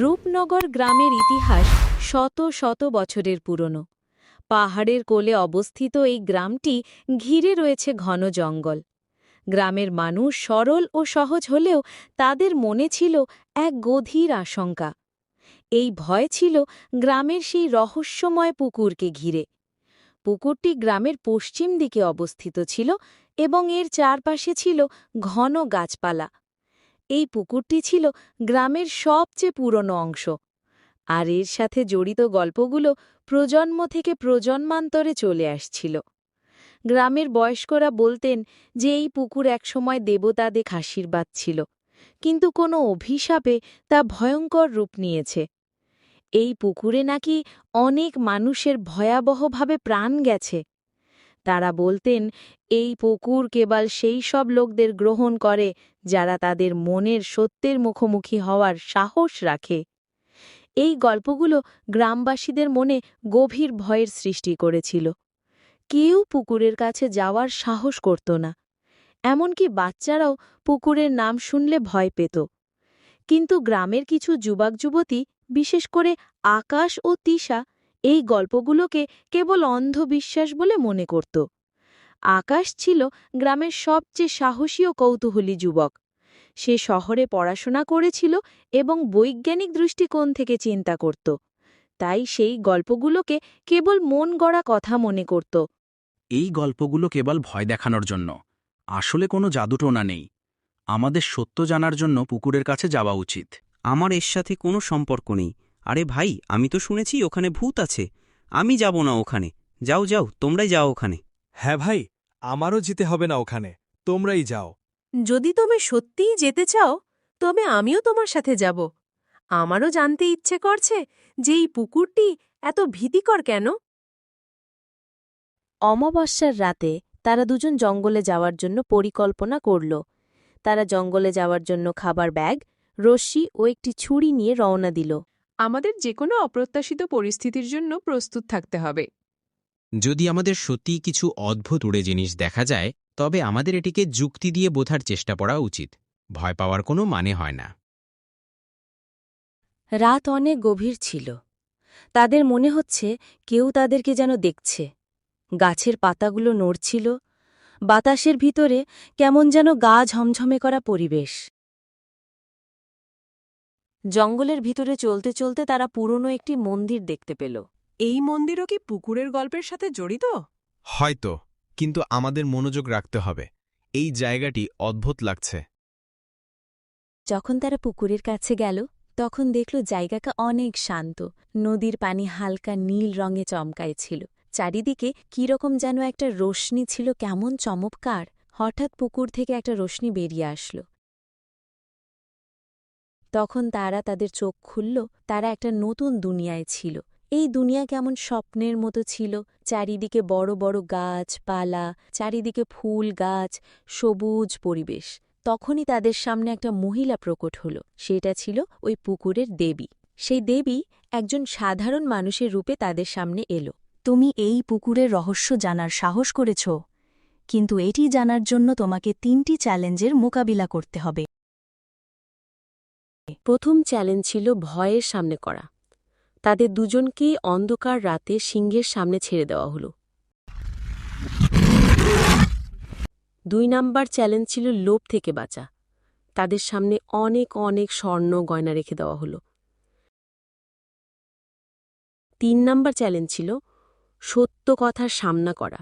রূপনগর গ্রামের ইতিহাস শত শত বছরের পুরনো। পাহাড়ের কোলে অবস্থিত এই গ্রামটি ঘিরে রয়েছে ঘন জঙ্গল। গ্রামের মানুষ সরল ও সহজ হলেও তাদের মনে ছিল এক গভীর আশঙ্কা। এই ভয় ছিল গ্রামের সেই রহস্যময় পুকুরকে ঘিরে। পুকুরটি গ্রামের পশ্চিম দিকে অবস্থিত ছিল এবং এর চারপাশে ছিল ঘন গাছপালা। এই পুকুরটি ছিল গ্রামের সবচেয়ে পুরনো অংশ। আর এর সাথে জড়িত গল্পগুলো প্রজন্ম থেকে প্রজন্মান্তরে চলে আসছিল। গ্রামের বয়স্করা বলতেন যে এই পুকুর একসময় দেবতাদের আশীর্বাদ ছিল, কিন্তু কোনো অভিশাপে তা ভয়ঙ্কর রূপ নিয়েছে। এই পুকুরে নাকি অনেক মানুষের ভয়াবহভাবে প্রাণ গেছে। তারা বলতেন, এই পুকুর কেবল সেই সব লোকদের গ্রহণ করে, যারা তাদের মনের সত্যের মুখোমুখি হওয়ার সাহস রাখে। এই গল্পগুলো গ্রামবাসীদের মনে গভীর ভয়ের সৃষ্টি করেছিল। কেউ পুকুরের কাছে যাওয়ার সাহস করত না। এমনকি বাচ্চারাও পুকুরের নাম শুনলে ভয় পেত। কিন্তু গ্রামের কিছু যুবক যুবতী বিশেষ করে আকাশ ও তিশা এই গল্পগুলোকে কেবল অন্ধবিশ্বাস বলে মনে করত। আকাশ ছিল গ্রামের সবচেয়ে সাহসী ও কৌতূহলী যুবক। সে শহরে পড়াশোনা করেছিল এবং বৈজ্ঞানিক দৃষ্টিকোণ থেকে চিন্তা করত। তাই সেই গল্পগুলোকে কেবল মন গড়া কথা মনে করত। এই গল্পগুলো কেবল ভয় দেখানোর জন্য। আসলে কোনো জাদুটোনা নেই। আমাদের সত্য জানার জন্য পুকুরের কাছে যাওয়া উচিত। আমার এর সাথে কোনো সম্পর্ক নেই। আরে ভাই আমি তো শুনেছি ওখানে ভূত আছে। আমি যাব না ওখানে। যাও যাও তোমরাই যাও ওখানে। হ্যাঁ ভাই আমারও যেতে হবে না ওখানে। তোমরাই যাও। যদি তুমি সত্যিই যেতে চাও তবে আমিও তোমার সাথে যাব। আমারও জানতে ইচ্ছে করছে যে এই পুকুরটি এত ভীতিকর কেন? অমাবস্যার রাতে তারা দুজন জঙ্গলে যাওয়ার জন্য পরিকল্পনা করল। তারা জঙ্গলে যাওয়ার জন্য খাবার ব্যাগ রশ্মি ও একটি ছুরি নিয়ে রওনা দিল। আমাদের যে কোনো অপ্রত্যাশিত পরিস্থিতির জন্য প্রস্তুত থাকতে হবে। যদি আমাদের সত্যিই কিছু অদ্ভুত উড়ে জিনিস দেখা যায় তবে আমাদের এটিকে যুক্তি দিয়ে বোঝার চেষ্টা করা উচিত। ভয় পাওয়ার কোনো মানে হয় না। রাত অনেক গভীর ছিল। তাদের মনে হচ্ছে কেউ তাদেরকে যেন দেখছে। গাছের পাতাগুলো নড়ছিল। বাতাসের ভিতরে কেমন যেন গা ঝমঝমে করা পরিবেশ। জঙ্গলের ভিতরে চলতে চলতে তারা পুরনো একটি মন্দির দেখতে পেল। এই মন্দিরও কি পুকুরের গল্পের সাথে জড়িত? হয়তো কিন্তু আমাদের মনোযোগ রাখতে হবে। এই জায়গাটি অদ্ভুত লাগছে। যখন তারা পুকুরের কাছে গেল তখন দেখল জায়গাটা অনেক শান্ত। নদীর পানি হালকা নীল রঙে চমকাইছিল। চারিদিকে কীরকম যেন একটা রোশনি ছিল কেমন চমৎকার। হঠাৎ পুকুর থেকে একটা রোশনি বেরিয়ে আসলো। তখন তারা তাদের চোখ খুলল, তারা একটা নতুন দুনিয়ায় ছিল। এই দুনিয়া কেমন স্বপ্নের মতো ছিল, চারিদিকে বড় বড় গাছ, পালা, চারিদিকে ফুল, গাছ, সবুজ পরিবেশ। তখনই তাদের সামনে একটা মহিলা প্রকট হল, সেটা ছিল ওই পুকুরের দেবী। সেই দেবী একজন সাধারণ মানুষের রূপে তাদের সামনে এলো। তুমি এই পুকুরের রহস্য জানার সাহস করেছ, কিন্তু এটি জানার জন্য তোমাকে তিনটি চ্যালেঞ্জের মোকাবিলা করতে হবে। প্রথম চ্যালেঞ্জ ছিল ভয়ের সামনে করা। তাদের দুজনকেই অন্ধকার রাতে সিংহের সামনে ছেড়ে দেওয়া হল। দুই নাম্বার চ্যালেঞ্জ ছিল লোভ থেকে বাঁচা। তাদের সামনে অনেক অনেক স্বর্ণ গয়না রেখে দেওয়া হল। তিন নাম্বার চ্যালেঞ্জ ছিল সত্য কথার সামনা করা।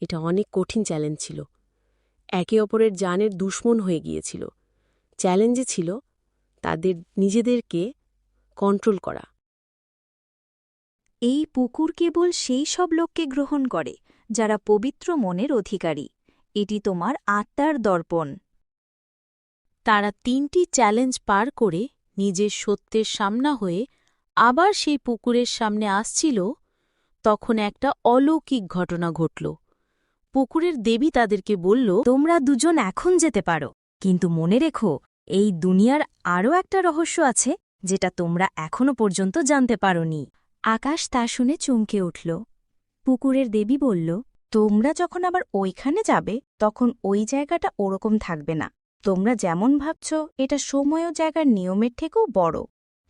এটা অনেক কঠিন চ্যালেঞ্জ ছিল। একে অপরের জানের দুশ্মন হয়ে গিয়েছিল। চ্যালেঞ্জে ছিল নিজেদেরকে কন্ট্রোল করা। এই পুকুর কেবল সেই সব লোককে গ্রহণ করে যারা পবিত্র মনের অধিকারী। এটি তোমার আত্মার দর্পণ। তারা তিনটি চ্যালেঞ্জ পার করে নিজের সত্যের সামনা হয়ে আবার সেই পুকুরের সামনে আসছিল তখন একটা অলৌকিক ঘটনা ঘটল। পুকুরের দেবী তাদেরকে বলল তোমরা দুজন এখন যেতে পারো কিন্তু মনে রেখো এই দুনিয়ার আরও একটা রহস্য আছে, যেটা তোমরা এখনও পর্যন্ত জানতে পারোনি। আকাশ তা শুনে চমকে উঠল। পুকুরের দেবী বলল, তোমরা যখন আবার ওইখানে যাবে, তখন ওই জায়গাটা ওরকম থাকবে না। তোমরা যেমন ভাবছ, এটা সময় ও জায়গার নিয়মের থেকেও বড়।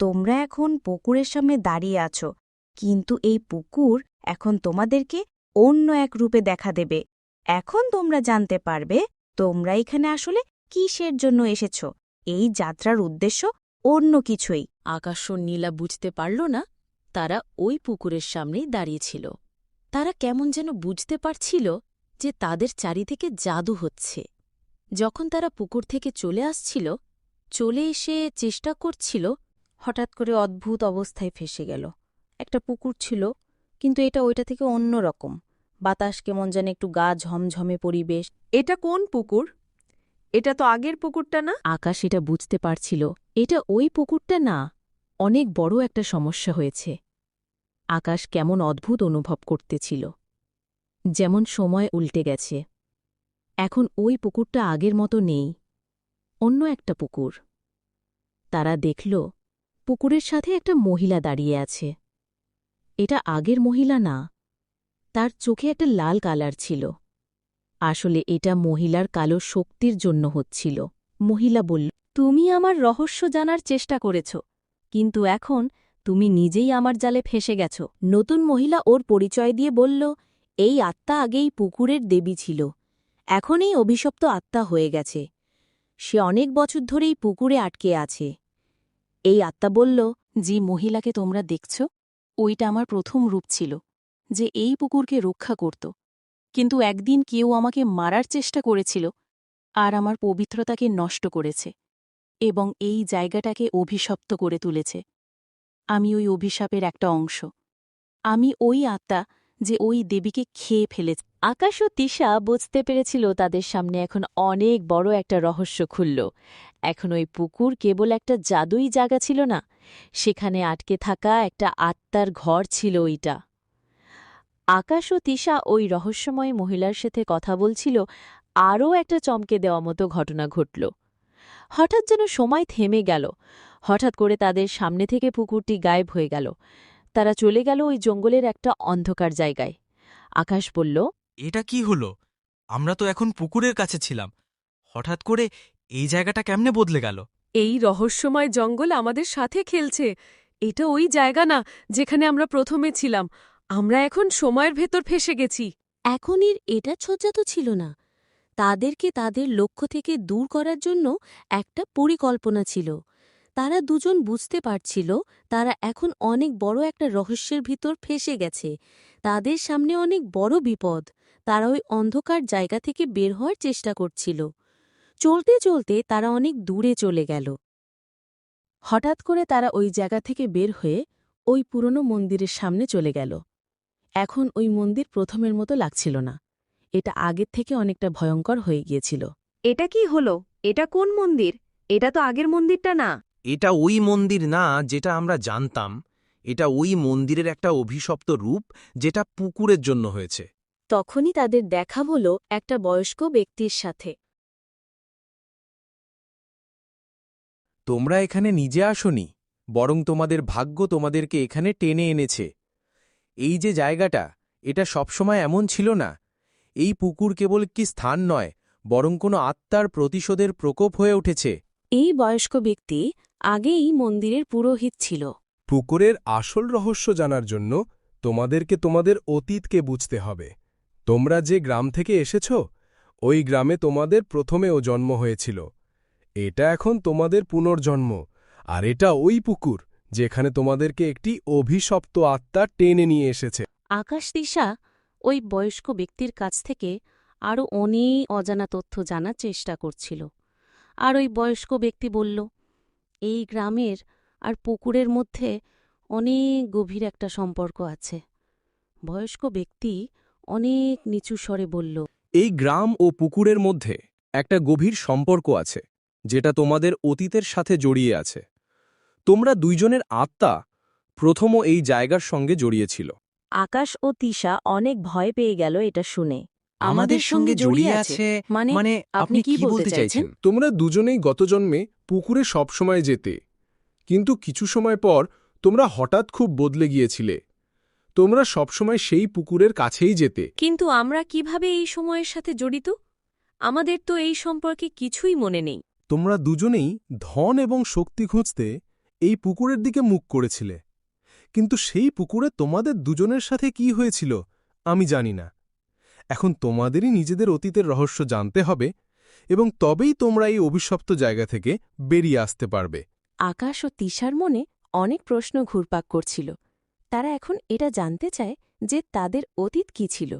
তোমরা এখন পুকুরের সামনে দাঁড়িয়ে আছো, কিন্তু এই পুকুর এখন তোমাদেরকে অন্য এক রূপে দেখা দেবে। এখন তোমরা জানতে পারবে, তোমরা এখানে আসলে কিসের জন্য এসেছ। এই যাত্রার উদ্দেশ্য অন্য কিছুই। আকাশ নীলা বুঝতে পারল না তারা ওই পুকুরের সামনেই দাঁড়িয়েছিল তারা কেমন যেন বুঝতে পারছিল যে তাদের চারিদিকে জাদু হচ্ছে। যখন তারা পুকুর থেকে চলে আসছিল, চলে এসে চেষ্টা করছিল, হঠাৎ করে অদ্ভুত অবস্থায় ফেসে গেল। একটা পুকুর ছিল, কিন্তু এটা ওইটা থেকে অন্য রকম। বাতাস কেমন যেন একটু গা ঝমঝমে পরিবেশ। এটা কোন পুকুর? এটা তো আগের পুকুরটা না? আকাশ এটা বুঝতে পারছিল, এটা ওই পুকুরটা না। অনেক বড় একটা সমস্যা হয়েছে। আকাশ কেমন অদ্ভুত অনুভব করতেছিল। যেমন সময় উল্টে গেছে। এখন ওই পুকুরটা আগের মতো নেই। অন্য একটা পুকুর। তারা দেখল, পুকুরের সাথে একটা মহিলা দাঁড়িয়ে আছে। এটা আগের মহিলা না। তার চোখে একটা লাল কালার ছিল। আসলে এটা মহিলার কালো শক্তির জন্য হচ্ছিল। মহিলা বলল, তুমি আমার রহস্য জানার চেষ্টা করেছ, কিন্তু এখন তুমি নিজেই আমার জালে ফেসে গেছ। নতুন মহিলা ওর পরিচয় দিয়ে বলল, এই আত্মা আগেই পুকুরের দেবী ছিল। এখন এই অভিশপ্ত আত্মা হয়ে গেছে। সে অনেক বছর ধরেই পুকুরে আটকে আছে। এই আত্মা বলল যে মহিলাকে তোমরা দেখছ? ওইটা আমার প্রথম রূপ ছিল, যে এই পুকুরকে রক্ষা করত। কিন্তু একদিন কেউ আমাকে মারার চেষ্টা করেছিল আর আমার পবিত্রতাকে নষ্ট করেছে এবং এই জায়গাটাকে অভিশপ্ত করে তুলেছে। আমি ওই অভিশাপের একটা অংশ। আমি ওই আত্মা যে ওই দেবীকে খেয়ে ফেলেছে। আকাশ ও তিশা বুঝতে পেরেছিল তাদের সামনে এখন অনেক বড় একটা রহস্য খুলল। এখন ওই পুকুর কেবল একটা জাদুই জায়গা ছিল না, সেখানে আটকে থাকা একটা আত্মার ঘর ছিল ওইটা। আকাশ ও তিশা ওই রহস্যময় মহিলার সাথে কথা বলছিল আরও একটা চমকে দেওয়া মতো ঘটনা ঘটল। হঠাৎ যেন সময় থেমে গেল। হঠাৎ করে তাদের সামনে থেকে পুকুরটি গায়েব হয়ে গেল। তারা চলে গেল ওই জঙ্গলের একটা অন্ধকার জায়গায়। আকাশ বলল এটা কি হলো? আমরা তো এখন পুকুরের কাছে ছিলাম। হঠাৎ করে এই জায়গাটা কেমনে বদলে গেল? এই রহস্যময় জঙ্গল আমাদের সাথে খেলছে। এটা ওই জায়গা না যেখানে আমরা প্রথমে ছিলাম। আমরা এখন সময়ের ভেতর ফেসে গেছি। এখনের এটা ছজ্জা তো ছিল না। তাদেরকে তাদের লক্ষ্য থেকে দূর করার জন্য একটা পরিকল্পনা ছিল। তারা দুজন বুঝতে পারছিল, তারা এখন অনেক বড় একটা রহস্যের ভিতর ফেসে গেছে। তাদের সামনে অনেক বড় বিপদ। তারা ওই অন্ধকার জায়গা থেকে বের হওয়ার চেষ্টা করছিল। চলতে চলতে তারা অনেক দূরে চলে গেল। হঠাৎ করে তারা ওই জায়গা থেকে বের হয়ে ওই পুরনো মন্দিরের সামনে চলে গেল। এখন ওই মন্দির প্রথমের মতো লাগছিল না। এটা আগের থেকে অনেকটা ভয়ঙ্কর হয়ে গিয়েছিল। এটা কি হলো? এটা কোন মন্দির? এটা তো আগের মন্দিরটা না। এটা ওই মন্দির না যেটা আমরা জানতাম। এটা ওই মন্দিরের একটা অভিশপ্ত রূপ যেটা পুকুরের জন্য হয়েছে। তখনই তাদের দেখা হল একটা বয়স্ক ব্যক্তির সাথে। তোমরা এখানে নিজে আসনি বরং তোমাদের ভাগ্য তোমাদেরকে এখানে টেনে এনেছে। এই যে জায়গাটা এটা সবসময় এমন ছিল না। এই পুকুর কেবল কি স্থান নয় বরং কোনো আত্মার প্রতিশোধের প্রকোপ হয়ে উঠেছে। এই বয়স্ক ব্যক্তি আগেই মন্দিরের পুরোহিত ছিল। পুকুরের আসল রহস্য জানার জন্য তোমাদেরকে তোমাদের অতীতকে বুঝতে হবে। তোমরা যে গ্রাম থেকে এসেছ ওই গ্রামে তোমাদের প্রথমেও জন্ম হয়েছিল। এটা এখন তোমাদের পুনর্জন্ম আর এটা ওই পুকুর। যেখানে তোমাদেরকে একটি অভিশপ্ত আত্মা টেনে নিয়ে এসেছে। আকাশ দিশা ওই বয়স্ক ব্যক্তির কাছ থেকে আরও অনেক অজানা তথ্য জানার চেষ্টা করছিল। আর ওই বয়স্ক ব্যক্তি বলল এই গ্রামের আর পুকুরের মধ্যে অনেক গভীর একটা সম্পর্ক আছে। বয়স্ক ব্যক্তি অনেক নিচু স্বরে বলল এই গ্রাম ও পুকুরের মধ্যে একটা গভীর সম্পর্ক আছে যেটা তোমাদের অতীতের সাথে জড়িয়ে আছে। তোমরা দুইজনের আত্মা প্রথমও এই জায়গার সঙ্গে জড়িয়েছিল। আকাশ ও তিশা অনেক ভয় পেয়ে গেল এটা শুনে। আমাদের সঙ্গে জড়িয়ে আছে। মানে মানে আপনি কি বলতে চাইছেন? তোমরা দুজনেই গত জন্মে পুকুরে সবসময় যেতে কিন্তু কিছু সময় পর তোমরা হঠাৎ খুব বদলে গিয়েছিলে। তোমরা সবসময় সেই পুকুরের কাছেই যেতে। কিন্তু আমরা কীভাবে এই সময়ের সাথে জড়িত? আমাদের তো এই সম্পর্কে কিছুই মনে নেই। তোমরা দুজনেই ধন এবং শক্তি খুঁজতে এই পুকুরের দিকে মুখ করেছিলে। কিন্তু সেই পুকুরে তোমাদের দুজনের সাথে কি হয়েছিল, আমি জানি না। এখন তোমাদেরই নিজেদের অতীতের রহস্য জানতে হবে এবং তবেই তোমরা এই অভিশপ্ত জায়গা থেকে বেরিয়ে আসতে পারবে। আকাশ ও তিশার মনে অনেক প্রশ্ন ঘুরপাক করছিল। তারা এখন এটা জানতে চায় যে তাদের অতীত কি ছিল।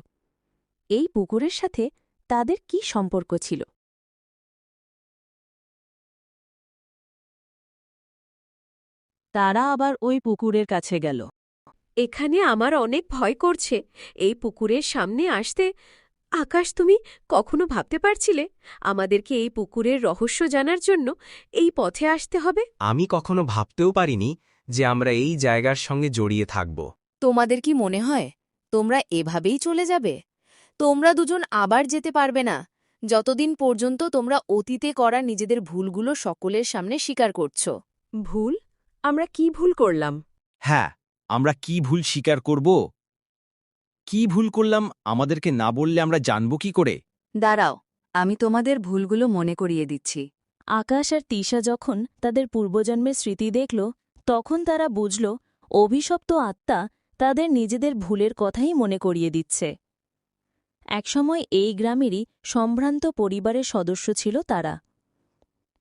এই পুকুরের সাথে তাদের কি সম্পর্ক ছিল? তারা আবার ওই পুকুরের কাছে গেল। এখানে আমার অনেক ভয় করছে। এই পুকুরের সামনে আসতে আকাশ তুমি কখনো ভাবতে পারছিলে? আমাদেরকে এই পুকুরের রহস্য জানার জন্য এই পথে আসতে হবে? আমি কখনো ভাবতেও পারিনি যে আমরা এই জায়গার সঙ্গে জড়িয়ে থাকব। তোমাদের কি মনে হয় তোমরা এভাবেই চলে যাবে? তোমরা দুজন আবার যেতে পারবে না। যতদিন পর্যন্ত তোমরা অতীতে করা নিজেদের ভুলগুলো সকলের সামনে স্বীকার করছ। ভুল? আমরা কি ভুল করলাম? হ্যাঁ আমরা কি ভুল স্বীকার করব? কি ভুল করলাম আমাদেরকে না বললে আমরা জানব কি করে? দাঁড়াও আমি তোমাদের ভুলগুলো মনে করিয়ে দিচ্ছি। আকাশ আর তিশা যখন তাদের পূর্বজন্মের স্মৃতি দেখল তখন তারা বুঝল অভিশপ্ত আত্মা তাদের নিজেদের ভুলের কথাই মনে করিয়ে দিচ্ছে। একসময় এই গ্রামেরই সম্ভ্রান্ত পরিবারের সদস্য ছিল তারা।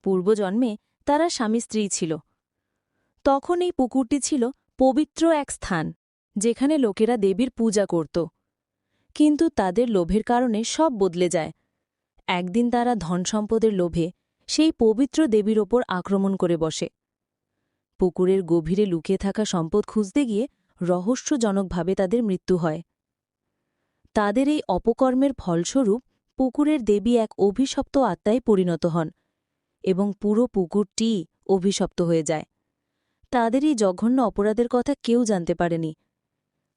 পূর্বজন্মে তারা স্বামী স্ত্রী ছিল। তখন এই পুকুরটি ছিল পবিত্র এক স্থান, যেখানে লোকেরা দেবীর পূজা করত। কিন্তু তাদের লোভের কারণে সব বদলে যায়। একদিন তারা ধনসম্পদের লোভে সেই পবিত্র দেবীর ওপর আক্রমণ করে বসে। পুকুরের গভীরে লুকিয়ে থাকা সম্পদ খুঁজতে গিয়ে রহস্যজনকভাবে তাদের মৃত্যু হয়। তাদের এই অপকর্মের ফলস্বরূপ পুকুরের দেবী এক অভিশপ্ত আত্মায় পরিণত হন এবং পুরো পুকুরটিই অভিশপ্ত হয়ে যায়। তাদের এই জঘন্য অপরাধের কথা কেউ জানতে পারেনি।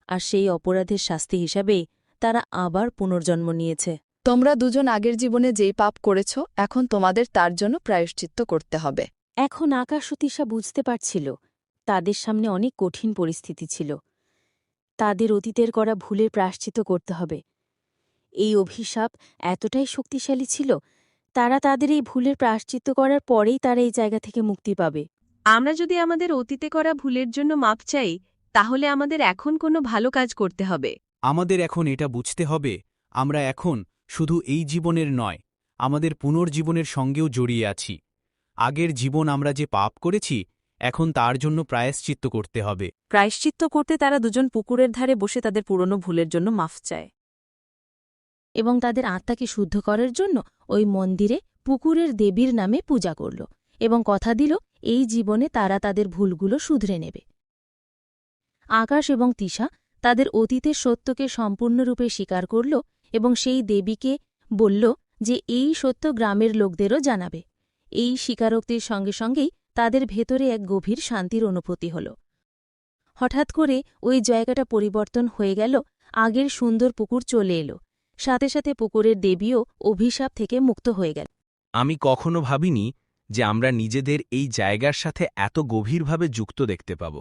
আর সেই অপরাধের শাস্তি হিসাবেই তারা আবার পুনর্জন্ম নিয়েছে। তোমরা দুজন আগের জীবনে যেই পাপ করেছ এখন তোমাদের তার জন্য প্রায়শ্চিত্ত করতে হবে। এখন আকাশ ও তিশা বুঝতে পারছিল তাদের সামনে অনেক কঠিন পরিস্থিতি ছিল। তাদের অতীতের করা ভুলের প্রায়শ্চিত করতে হবে। এই অভিশাপ এতটাই শক্তিশালী ছিল তারা তাদের এই ভুলের প্রায়শ্চিত্ত করার পরেই তারা এই জায়গা থেকে মুক্তি পাবে। আমরা যদি আমাদের অতীতে করা ভুলের জন্য মাপ চাই তাহলে আমাদের এখন কোনো ভালো কাজ করতে হবে। আমাদের এখন এটা বুঝতে হবে আমরা এখন শুধু এই জীবনের নয় আমাদের পুনর্জীবনের সঙ্গেও জড়িয়ে আছি। আগের জীবন আমরা যে পাপ করেছি এখন তার জন্য প্রায়শ্চিত্ত করতে হবে। প্রায়শ্চিত্ত করতে তারা দুজন পুকুরের ধারে বসে তাদের পুরনো ভুলের জন্য মাফ চায়। এবং তাদের আত্মাকে শুদ্ধ করার জন্য ওই মন্দিরে পুকুরের দেবীর নামে পূজা করল এবং কথা দিল এই জীবনে তারা তাদের ভুলগুলো শুধরে নেবে। আকাশ এবং তিশা তাদের অতীতের সত্যকে সম্পূর্ণরূপে স্বীকার করল এবং সেই দেবীকে বলল যে এই সত্য গ্রামের লোকদেরও জানাবে। এই স্বীকারোক্তির সঙ্গে সঙ্গেই তাদের ভেতরে এক গভীর শান্তির অনুভূতি হল। হঠাৎ করে ওই জায়গাটা পরিবর্তন হয়ে গেল, আগের সুন্দর পুকুর চলে এলো। সাথে সাথে পুকুরের দেবীও অভিশাপ থেকে মুক্ত হয়ে গেল। আমি কখনো ভাবিনি যে আমরা নিজেদের এই জায়গার সাথে এত গভীরভাবে যুক্ত দেখতে পাব।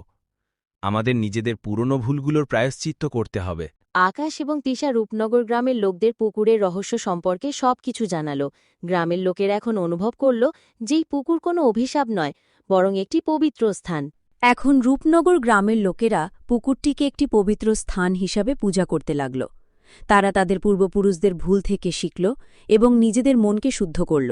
আমাদের নিজেদের পুরনো ভুলগুলোর প্রায়শ্চিত্ত করতে হবে। আকাশ এবং তিশা রূপনগর গ্রামের লোকদের পুকুরের রহস্য সম্পর্কে সবকিছু জানাল। গ্রামের লোকের এখন অনুভব করল যেই পুকুর কোনো অভিশাপ নয় বরং একটি পবিত্র স্থান। এখন রূপনগর গ্রামের লোকেরা পুকুরটিকে একটি পবিত্র স্থান হিসাবে পূজা করতে লাগল। তারা তাদের পূর্বপুরুষদের ভুল থেকে শিখল এবং নিজেদের মনকে শুদ্ধ করল।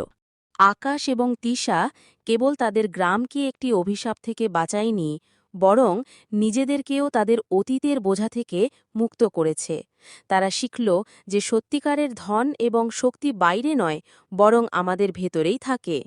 আকাশ এবং তিশা কেবল তাদের গ্রামকে একটি অভিশাপ থেকে বাঁচায়নি, বরং নিজেদেরকেও তাদের অতীতের বোঝা থেকে মুক্ত করেছে। তারা শিখল যে সত্যিকারের ধন এবং শক্তি বাইরে নয়, বরং আমাদের ভেতরেই থাকে।